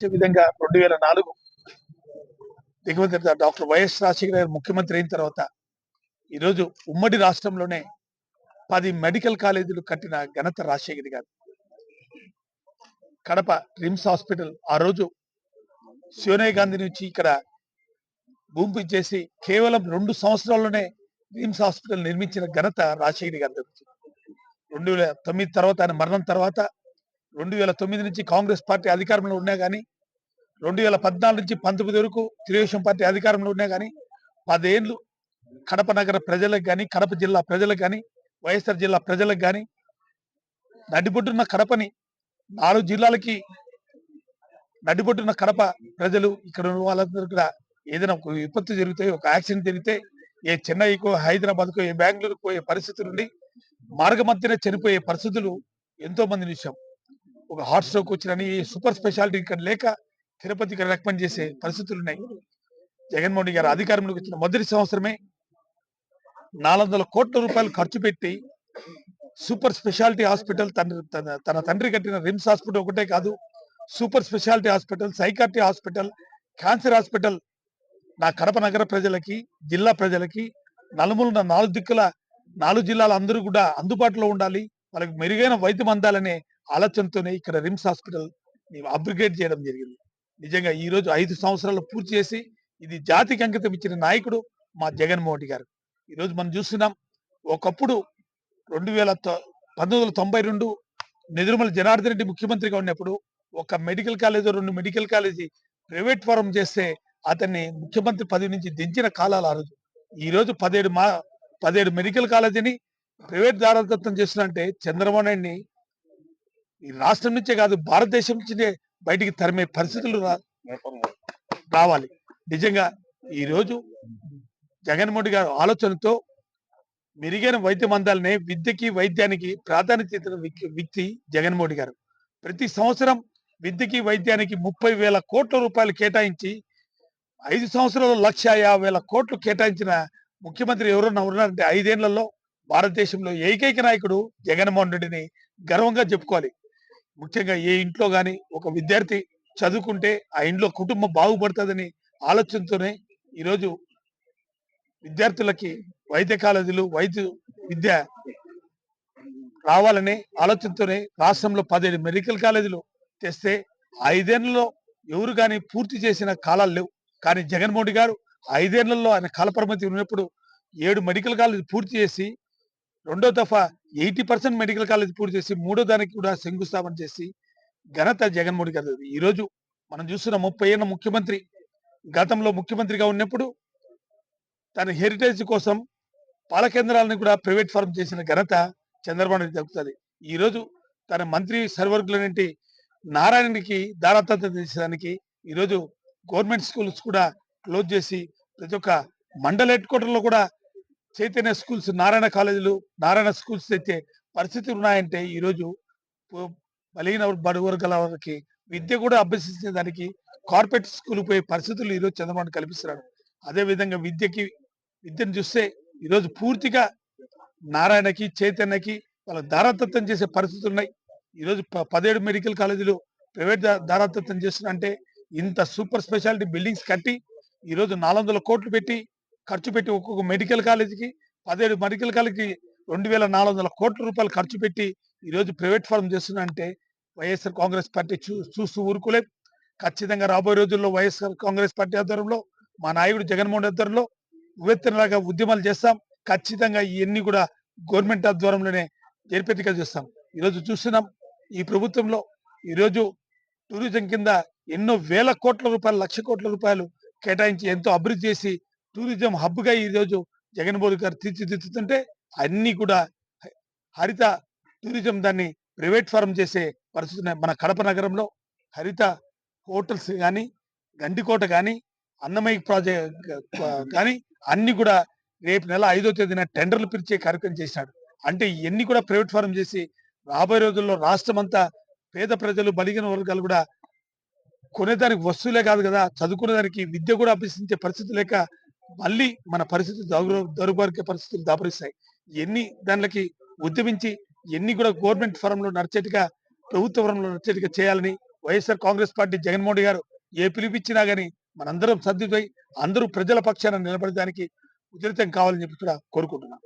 విధంగా రెండు వేల నాలుగు దిగుమతి డాక్టర్ వైఎస్ రాజశేఖర గారు ముఖ్యమంత్రి అయిన తర్వాత ఈరోజు ఉమ్మడి రాష్ట్రంలోనే పది మెడికల్ కాలేజీలు కట్టిన ఘనత రాజశేఖర్ గారు. కడప రిమ్స్ హాస్పిటల్ ఆ రోజు సోనియా గాంధీ నుంచి ఇక్కడ భూమి చేసి కేవలం రెండు సంవత్సరాల్లోనే రిమ్స్ హాస్పిటల్ నిర్మించిన ఘనత రాజశేఖర్ గారు దొరుకుతుంది రెండు వేల తొమ్మిది తర్వాత ఆయన మరణం తర్వాత రెండు వేల తొమ్మిది నుంచి కాంగ్రెస్ పార్టీ అధికారంలో ఉన్నా కానీ రెండు వేల పద్నాలుగు నుంచి పంతొమ్మిది వరకు తెలుగుదేశం పార్టీ అధికారంలో ఉన్నా కానీ పదేళ్ళు కడప నగర ప్రజలకు కానీ కడప జిల్లా ప్రజలకు కానీ వైఎస్ఆర్ జిల్లా ప్రజలకు కానీ నడిపొట్టున్న కడపని నాలుగు జిల్లాలకి నడిపొట్టున్న కడప ప్రజలు ఇక్కడ ఉన్న వాళ్ళందరూ కూడా ఏదైనా ఒక విపత్తు జరిగితే ఒక యాక్సిడెంట్ జరిగితే ఏ చెన్నైకో హైదరాబాద్కో ఏ బెంగళూరుకు పోయే పరిస్థితులు నుండి మార్గమధ్యన చనిపోయే పరిస్థితులు ఎంతో మంది చూసాం ఒక హార్ట్ స్ట్రోక్ వచ్చినని సూపర్ స్పెషాలిటీ ఇక్కడ లేక తిరుపతికి రికమెండ్ చేసే పరిస్థితులు ఉన్నాయి. జగన్మోహన్ గారు అధికారంలోకి వచ్చిన మొదటి సంవత్సరమే నాలుగు వందల కోట్ల రూపాయలు ఖర్చు పెట్టి సూపర్ స్పెషాలిటీ హాస్పిటల్ తన తన- తన తండ్రి కట్టిన రిమ్స్ హాస్పిటల్ ఒకటే కాదు super speciality hospital psychiatry hospital cancer hospital నా కడప నగర ప్రజలకి జిల్లా ప్రజలకి నలుమూలన నాలుగు దిక్కుల నాలుగు జిల్లాల అందరూ కూడా అందుబాటులో ఉండాలి వాళ్ళకి మెరుగైన వైద్యం అందాలనే ఆలోచనతోనే ఇక్కడ రిమ్స్ హాస్పిటల్ అప్గ్రేడ్ చేయడం జరిగింది. నిజంగా ఈ రోజు ఐదు సంవత్సరాలు పూర్తి చేసి ఇది జాతికి అంకితం ఇచ్చిన నాయకుడు మా జగన్మోహన్ రెడ్డి గారు ఈరోజు మనం చూస్తున్నాం ఒకప్పుడు రెండు వేల తొ- పంతొమ్మిది వందల తొంభై రెండు నిదురుమల జనార్దన్ రెడ్డి ముఖ్యమంత్రిగా ఉన్నప్పుడు ఒక మెడికల్ కాలేజ్ రెండు మెడికల్ కాలేజీ ప్రైవేట్ ఫారం చేస్తే అతన్ని ముఖ్యమంత్రి పదవి నుంచి దించిన కాలాలు ఆ రోజు. ఈ రోజు పదిహేడు మా పదిహేడు మెడికల్ కాలేజీని ప్రైవేట్ దారదత్తం చేస్తున్నంటే చంద్రబాబు నాయుడిని ఈ రాష్ట్రం నుంచే కాదు భారతదేశం నుంచే బయటికి తరిమే పరిస్థితులు రా- రావాలి. నిజంగా ఈ రోజు జగన్మోహన్ గారి ఆలోచనతో మెరుగైన వైద్య మందాలనే విద్యకి వైద్యానికి ప్రాధాన్యత ఇచ్చిన వ్యక్తి- వ్యక్తి జగన్మోహన్ గారు. ప్రతి సంవత్సరం విద్యకి వైద్యానికి ముప్పై వేల కోట్ల రూపాయలు కేటాయించి ఐదు సంవత్సరాలు లక్ష యాభై వేల కోట్లు కేటాయించిన ముఖ్యమంత్రి ఎవరన్నా ఉన్నారంటే ఐదేళ్ళలో భారతదేశంలో ఏకైక నాయకుడు జగన్మోహన్ రెడ్డిని గర్వంగా చెప్పుకోవాలి. ముఖ్యంగా ఏ ఇంట్లో కానీ ఒక విద్యార్థి చదువుకుంటే ఆ ఇంట్లో కుటుంబం బాగుపడుతుందని ఆలోచనతోనే ఈరోజు విద్యార్థులకి వైద్య కాలేజీలు వైద్య విద్య రావాలనే ఆలోచనతోనే రాష్ట్రంలో పదిహేడు మెడికల్ కాలేజీలు తెస్తే ఐదేళ్ళలో ఎవరు కానీ పూర్తి చేసిన కాలాలు లేవు. కానీ జగన్మోహన్ గారు ఐదేళ్ళలో ఆయన కాలపరిమితి ఉన్నప్పుడు ఏడు మెడికల్ కాలేజ్ పూర్తి చేసి రెండో దఫా ఎయిటీ పర్సెంట్ మెడికల్ కాలేజ్ పూర్తి చేసి మూడో దానికి కూడా శంకుస్థాపన చేసి ఘనత జగన్మోహన్ గారి గారు ఈ రోజు మనం చూస్తున్న ముప్పై ఏళ్ళ ముఖ్యమంత్రి గతంలో ముఖ్యమంత్రిగా ఉన్నప్పుడు తన హెరిటేజ్ కోసం పాల కేంద్రాలను కూడా ప్రైవేట్ ఫారం చేసిన ఘనత చంద్రబాబు నాయుడు దక్కుతుంది ఈరోజు తన మంత్రి సర్వర్గులనేంటి నారాయణకి దారాదత్తం చేసేదానికి ఈరోజు గవర్నమెంట్ స్కూల్స్ కూడా క్లోజ్ చేసి ప్రతి ఒక్క మండల హెడ్ క్వార్టర్లో కూడా చైతన్య స్కూల్స్ నారాయణ కాలేజీలు నారాయణ స్కూల్స్ తెచ్చే పరిస్థితులు ఉన్నాయంటే ఈరోజు బలహీన బడుగు వర్గాల వారికి విద్య కూడా అభ్యసించే దానికి కార్పొరేట్ స్కూల్ పోయే పరిస్థితులు ఈరోజు చంద్రబాబు కల్పిస్తున్నారు కల్పిస్తున్నాడు. అదే విధంగా విద్యకి విద్యను చూస్తే ఈరోజు పూర్తిగా నారాయణకి చైతన్యకి వాళ్ళ దారాతత్వం చేసే పరిస్థితులు ఉన్నాయి. ఈరోజు ప- పదిహేడు మెడికల్ కాలేజీలు ప్రైవేట్ దా- చేస్తున్నా అంటే ఇంత సూపర్ స్పెషాలిటీ బిల్డింగ్స్ కట్టి ఈరోజు నాలుగు వందల కోట్లు పెట్టి ఖర్చు పెట్టి ఒక్కొక్క మెడికల్ కాలేజీకి పదిహేడు మెడికల్ కాలేజీకి రెండు వేల నాలుగు వందల కోట్ల రూపాయలు ఖర్చు పెట్టి ఈరోజు ప్రైవేట్ ఫారం చేస్తున్నానంటే వైఎస్ఆర్ కాంగ్రెస్ పార్టీ చూ చూస్తూ ఊరుకోలే. ఖచ్చితంగా రాబోయే రోజుల్లో వైఎస్ఆర్ కాంగ్రెస్ పార్టీ ఆధ్వర్యంలో మా నాయకుడు జగన్మోహన్ ఆధ్వర్యంలో ఉవ్వెత్తనలాగా ఉద్యమాలు చేస్తాం. ఖచ్చితంగా ఇవన్నీ కూడా గవర్నమెంట్ ఆధ్వర్యంలోనే జరిపేట్టుగా చేస్తాం. ఈరోజు చూస్తున్నాం ఈ ప్రభుత్వంలో ఈరోజు టూరిజం కింద ఎన్నో వేల కోట్ల రూపాయలు లక్ష కోట్ల రూపాయలు కేటాయించి ఎంతో అభివృద్ధి చేసి టూరిజం హబ్గా ఈరోజు ఈ రోజు జగన్మోహన్ గారు తీర్చిదిద్దుతుంటే అన్ని కూడా హరిత టూరిజం దాన్ని ప్రైవేట్ ఫారం చేసే పరిస్థితి ఉన్నాయి. మన కడప నగరంలో హరిత హోటల్స్ కానీ గండికోట కానీ అన్నమయ్య ప్రాజెక్ట్ కానీ అన్ని కూడా రేపు నెల ఐదో తేదీన టెండర్లు పిలిచే కార్యక్రమం చేశాడు అంటే ఇవన్నీ కూడా ప్రైవేట్ ఫారం చేసి రాబోయే రోజుల్లో రాష్ట్రం అంతా పేద ప్రజలు బలిగిన వర్గాలు కూడా కొనేదానికి వస్తువులే కాదు కదా చదువుకునేదానికి విద్య కూడా అభ్యసించే పరిస్థితి లేక మళ్ళీ మన పరిస్థితి దౌర్- దౌర్భాగ్య పరిస్థితులు దాపరిస్తాయి. ఎన్ని దానికి ఉద్యమించి ఎన్ని కూడా గవర్నమెంట్ ఫారంలో నడిచేట్టుగా ప్రభుత్వ ఫారంలో నడిచేట్టుగా చేయాలని YSR Congress party Jaganmohan Reddy గారు ఏ పిలిపించినా గానీ మనందరం సర్దుపై అందరూ ప్రజల పక్షాన నిలబడడానికి ఉధృతం కావాలని చెప్పి కూడా కోరుకుంటున్నాం.